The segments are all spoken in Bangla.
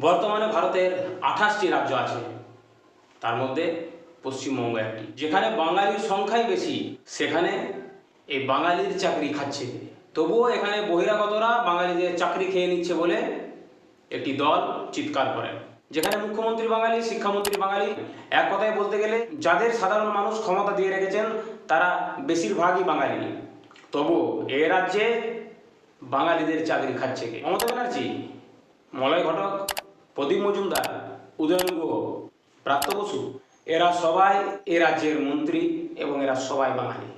বর্তমানে ভারতের আঠাশটি রাজ্য আছে। তার মধ্যে পশ্চিমবঙ্গ একটি। যেখানে বাঙালির সংখ্যাই বেশি, সেখানে এই বাঙালির চাকরি খাচ্ছে। তবুও এখানে বহিরাগতরা বাঙালিদের চাকরি খেয়ে নিচ্ছে বলে একটি দল চিৎকার করে। যেখানে মুখ্যমন্ত্রী বাঙালি, শিক্ষামন্ত্রী বাঙালি, এক কথায় বলতে গেলে যাদের সাধারণ মানুষ ক্ষমতা দিয়ে রেখেছেন, তারা বেশিরভাগই বাঙালি। তবু এ রাজ্যে বাঙালিদের চাকরি খাচ্ছে কে? মমতা ব্যানার্জি, মলয় ঘটক প্রদীপ মজুমদার, উদয়ন গুহ, প্রাপ্ত বসু, এরা সবাই এ রাজ্যের মন্ত্রী এবং এরা সবাই বাঙালি।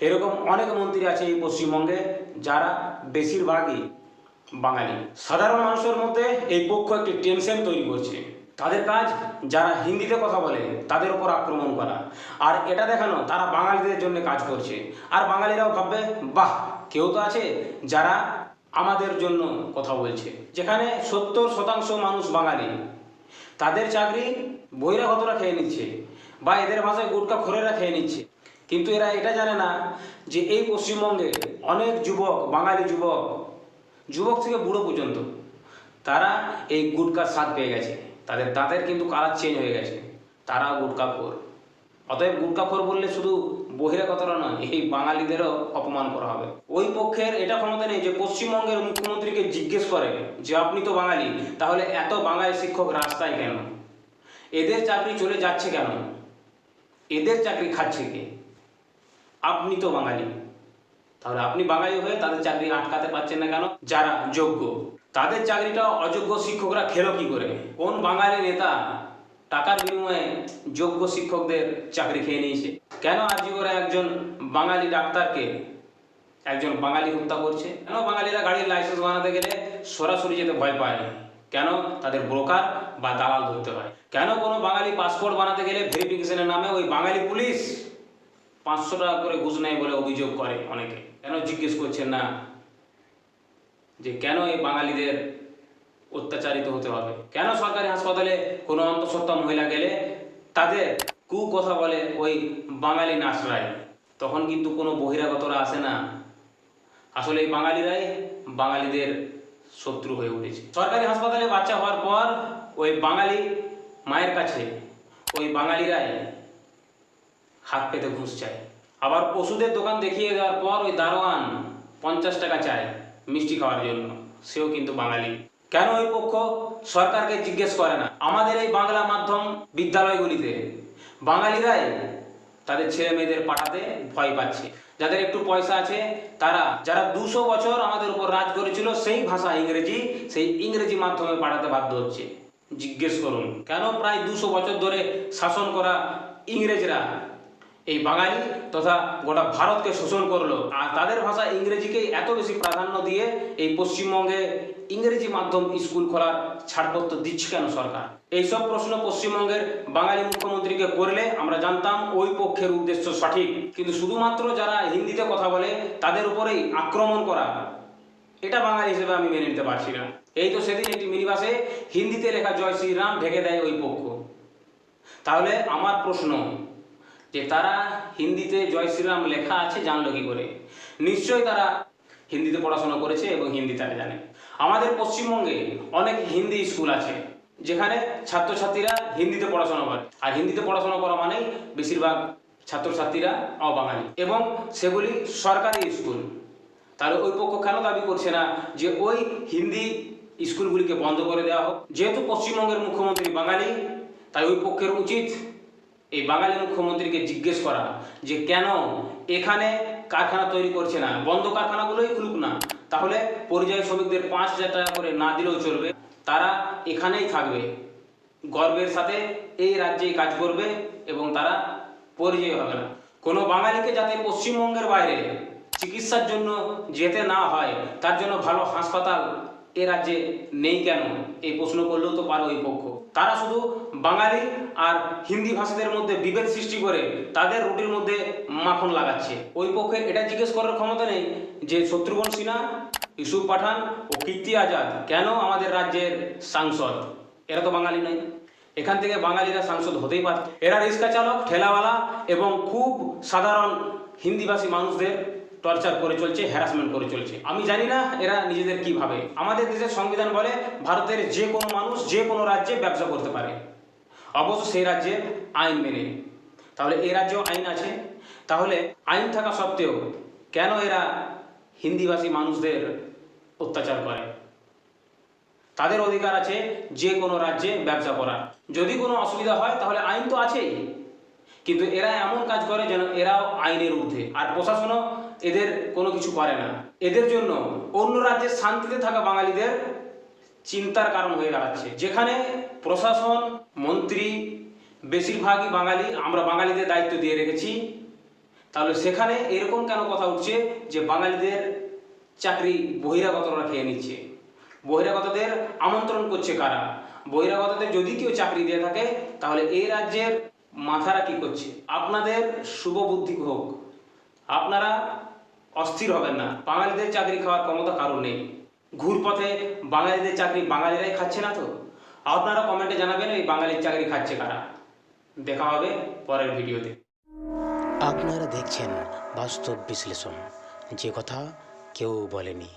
এরকম অনেক মন্ত্রী আছে এই পশ্চিমবঙ্গে যারা বেশিরভাগই বাঙালি। সাধারণ মানুষের মধ্যে এই পক্ষ একটি টেনশন তৈরি করছে। তাদের কাজ যারা হিন্দিতে কথা বলে, তাদের উপর আক্রমণ করা। আর এটা দেখানো, তারা বাঙালিদের জন্য কাজ করছে। আর বাঙালিরাও ভাববে, বাহ, কেউ তো আছে যারা আমাদের জন্য কথা বলছে। যেখানে সত্তর শতাংশ মানুষ বাঙালি। তাদের চাকরি বহিরাগতরা খেয়ে নিচ্ছে বা এদের ভাষায় গুটকা খোরেরা খেয়ে নিচ্ছে। কিন্তু এরা এটা জানে না যে এই পশ্চিমবঙ্গে অনেক যুবক, বাঙালি যুবক যুবক থেকে বুড়ো পর্যন্ত, তারা এই গুটকার স্বাদ পেয়ে গেছে। তাদের দাঁতের কিন্তু কালার চেঞ্জ হয়ে গেছে। তারা গুটকাখোর অতএব গুটকাখোর বললে শুধু বহিরাগতরা নয়, এই বাঙালিদেরও অপমান করা হবে। ওই পক্ষের এটা ক্ষমতা নেই যে পশ্চিমবঙ্গের মুখ্যমন্ত্রীকে জিজ্ঞেস করে যে, আপনি তো বাঙালি, তাহলে এত বাঙালি শিক্ষক রাস্তায় কেন? এদের চাকরি চলে যাচ্ছে কেন? এদের চাকরি খাচ্ছে কে? আপনি তো বাঙালি। তাহলে আপনি বাঙালি হয়ে তাদের চাকরি আটকাতে পারছেন না কেন? যারা যোগ্য। তাদের চাকরিটা অযোগ্য শিক্ষকরা খেলো কি করে? কোন বাঙালি নেতা টাকার বিনিময়ে যোগ্য শিক্ষকদের চাকরি খেয়ে নিয়েছে। কেন ওরা একজন বাঙালি ডাক্তারকে একজন বাঙালি হত্যা করছে? কেন বাঙালিরা গাড়ির লাইসেন্স বানাতে গেলে সরাসরি যেতে ভয় পায় না? কেন তাদের ব্রোকার বা দালাল ধরতে হয়? কেন কোনো বাঙালি পাসপোর্ট বানাতে গেলে ভেরিফিকেশনের নামে ওই বাঙালি পুলিশ পাঁচশো টাকা করে ঘুষ নেয় বলে অভিযোগ করে অনেকে? কেন জিজ্ঞেস করছেন না যে কেন এই বাঙালিদের অত্যাচারিত হতে হবে। কেন সরকারি হাসপাতালে কোনো অন্তঃসত্ত্বা মহিলা গেলে? তাদের কু কথা বলে ওই বাঙালি নার্সরাই। তখন কিন্তু কোনো বহিরাগতরা আসে না। আসলে এই বাঙালিরাই বাঙালিদের শত্রু হয়ে উঠেছে। সরকারি হাসপাতালে বাচ্চা হওয়ার পর ওই বাঙালি মায়ের কাছে ওই বাঙালিরাই হাত পেতে ঘুষ চায়। আবার ওষুধের দোকান দেখিয়ে দেওয়ার পর ওই দারোয়ান পঞ্চাশ টাকা চায় মিষ্টি খাওয়ার জন্য। সেও কিন্তু বাঙালি। কেন ওই পক্ষ সরকারকে জিজ্ঞেস করে না? আমাদের এই বাংলা মাধ্যম বিদ্যালয়গুলিতে বাঙালিরাই তাদের ছেলে মেয়েদের পাঠাতে ভয় পাচ্ছে। যাদের একটু পয়সা আছে, তারা, যারা দুশো বছর আমাদের উপর রাজ করেছিল, সেই ভাষা ইংরেজি, সেই ইংরেজি মাধ্যমে পাঠাতে বাধ্য হচ্ছে। জিজ্ঞেস করুন, কেন প্রায় দুশো বছর ধরে শাসন করা ইংরেজরা এই বাঙালি তথা গোটা ভারতকে শোষণ করল। আর তাদের ভাষা ইংরেজিকেই এত বেশি প্রাধান্য দিয়ে এই পশ্চিমবঙ্গে ইংরেজি মাধ্যম স্কুল খোলার ছাড়পত্র দিচ্ছে কেন সরকার? এইসব প্রশ্ন পশ্চিমবঙ্গের বাঙালি মুখ্যমন্ত্রীকে করলে আমরা জানতাম ওই পক্ষের উদ্দেশ্য সঠিক। কিন্তু শুধুমাত্র যারা হিন্দিতে কথা বলে, তাদের উপরেই আক্রমণ করা, এটা বাঙালি হিসেবে আমি মেনে নিতে পারছি না। এই তো সেদিন একটি মিনিবাসে হিন্দিতে লেখা জয় শ্রীরাম ঢেকে দেয় ওই পক্ষ। তাহলে আমার প্রশ্ন যে তারা হিন্দিতে জয় শ্রীরাম লেখা আছে, জানলো কি করে? নিশ্চয়ই তারা হিন্দিতে পড়াশোনা করেছে এবং হিন্দি তারা জানে। আমাদের পশ্চিমবঙ্গে অনেক হিন্দি স্কুল আছে, যেখানে ছাত্রছাত্রীরা হিন্দিতে পড়াশোনা করে। আর হিন্দিতে পড়াশোনা করা মানেই বেশিরভাগ ছাত্রছাত্রীরা অবাঙালি। এবং সেগুলি সরকারি স্কুল। তাহলে ওই পক্ষ কেন দাবি করছে না যে ওই হিন্দি স্কুলগুলিকে বন্ধ করে দেওয়া হোক? যেহেতু পশ্চিমবঙ্গের মুখ্যমন্ত্রী বাঙালি, তাই ওই পক্ষের উচিত এই বাঙালি মুখ্যমন্ত্রীকে জিজ্ঞেস করা যে কেন এখানে কারখানা তৈরি করছে না? বন্ধ কারখানাগুলোই খুলুক না। তাহলে পরিযায়ী শ্রমিকদের পাঁচ হাজার টাকা করে না দিলেও চলবে। তারা এখানেই থাকবে। গর্বের সাথে এই রাজ্যেই কাজ করবে এবং তারা পরিযায়ী হবে না। কোনো বাঙালিকে যাতে পশ্চিমবঙ্গের বাইরে চিকিৎসার জন্য যেতে না হয়, তার জন্য ভালো হাসপাতাল এ রাজ্যে নেই কেন? এই প্রশ্ন করলেও তো পারে ওই পক্ষ। তারা শুধু বাঙালি আর হিন্দি ভাষীদের মধ্যে বিভেদ সৃষ্টি করে তাদের রুটির মধ্যে মাখন লাগাচ্ছে। ওই পক্ষে এটা জিজ্ঞেস করার ক্ষমতা নেই যে শত্রুঘ্ন সিনহা, ইউসুফ পাঠান ও কীর্তি আজাদ কেন আমাদের রাজ্যের সাংসদ? এরা তো বাঙালি নয়। এখান থেকে বাঙালিরা সাংসদ হতেই পারে। এরা রিক্সা চালক, ঠেলাওয়ালা এবং খুব সাধারণ হিন্দিভাষী মানুষদের টর্চার করে চলছে হ্যারাসমেন্ট করে চলছে। আমি জানি না এরা নিজেদের কি ভাবে। আমাদের দেশের সংবিধান বলে ভারতের যে কোনো মানুষ যে কোনো রাজ্যে ব্যবসা করতে পারে। অবশ্য সেই রাজ্যে আইন মেনে। তাহলে এই রাজ্যেও আইন আছে। তাহলে আইন থাকা সত্ত্বেও কেন এরা হিন্দিভাষী মানুষদের অত্যাচার করে? তাদের অধিকার আছে যে কোনো রাজ্যে ব্যবসা করার। যদি কোনো অসুবিধা হয়, তাহলে আইন তো আছেই। কিন্তু এরা এমন কাজ করে যেন এরাও আইনের ঊর্ধ্বে। আর প্রশাসনও এদের কোনো কিছু করে না। এদের জন্য অন্য রাজ্যে শান্তিতে থাকা বাঙালিদের চিন্তার কারণ হয়ে দাঁড়াচ্ছে। যেখানে প্রশাসন, মন্ত্রী, বেশিরভাগই বাঙালি, আমরা বাঙালিদের দায়িত্ব দিয়ে রেখেছি। তাহলে সেখানে এরকম কেন কথা উঠছে যে বাঙালিদের চাকরি বহিরাগতরা খেয়ে নিচ্ছে? বহিরাগতদের আমন্ত্রণ করছে কারা? বহিরাগতদের যদি কেউ চাকরি দিয়ে থাকে, তাহলে এই রাজ্যের মাথারা কি করছে? আপনাদের শুভ বুদ্ধি হোক। আপনারা অস্থির হবেন না। বাঙালিদের চাকরি খাওয়ার ক্ষমতা কারণ নেই। ঘুরপথে বাঙালিদের চাকরি বাঙালিরাই খাচ্ছে না তো? আপনারা কমেন্টে জানাবেন এই বাঙালির চাকরি খাচ্ছে কারা। দেখা হবে পরের ভিডিওতে। আপনারা দেখছেন বাস্তব বিশ্লেষণ। যে কথা কেউ বলেনি।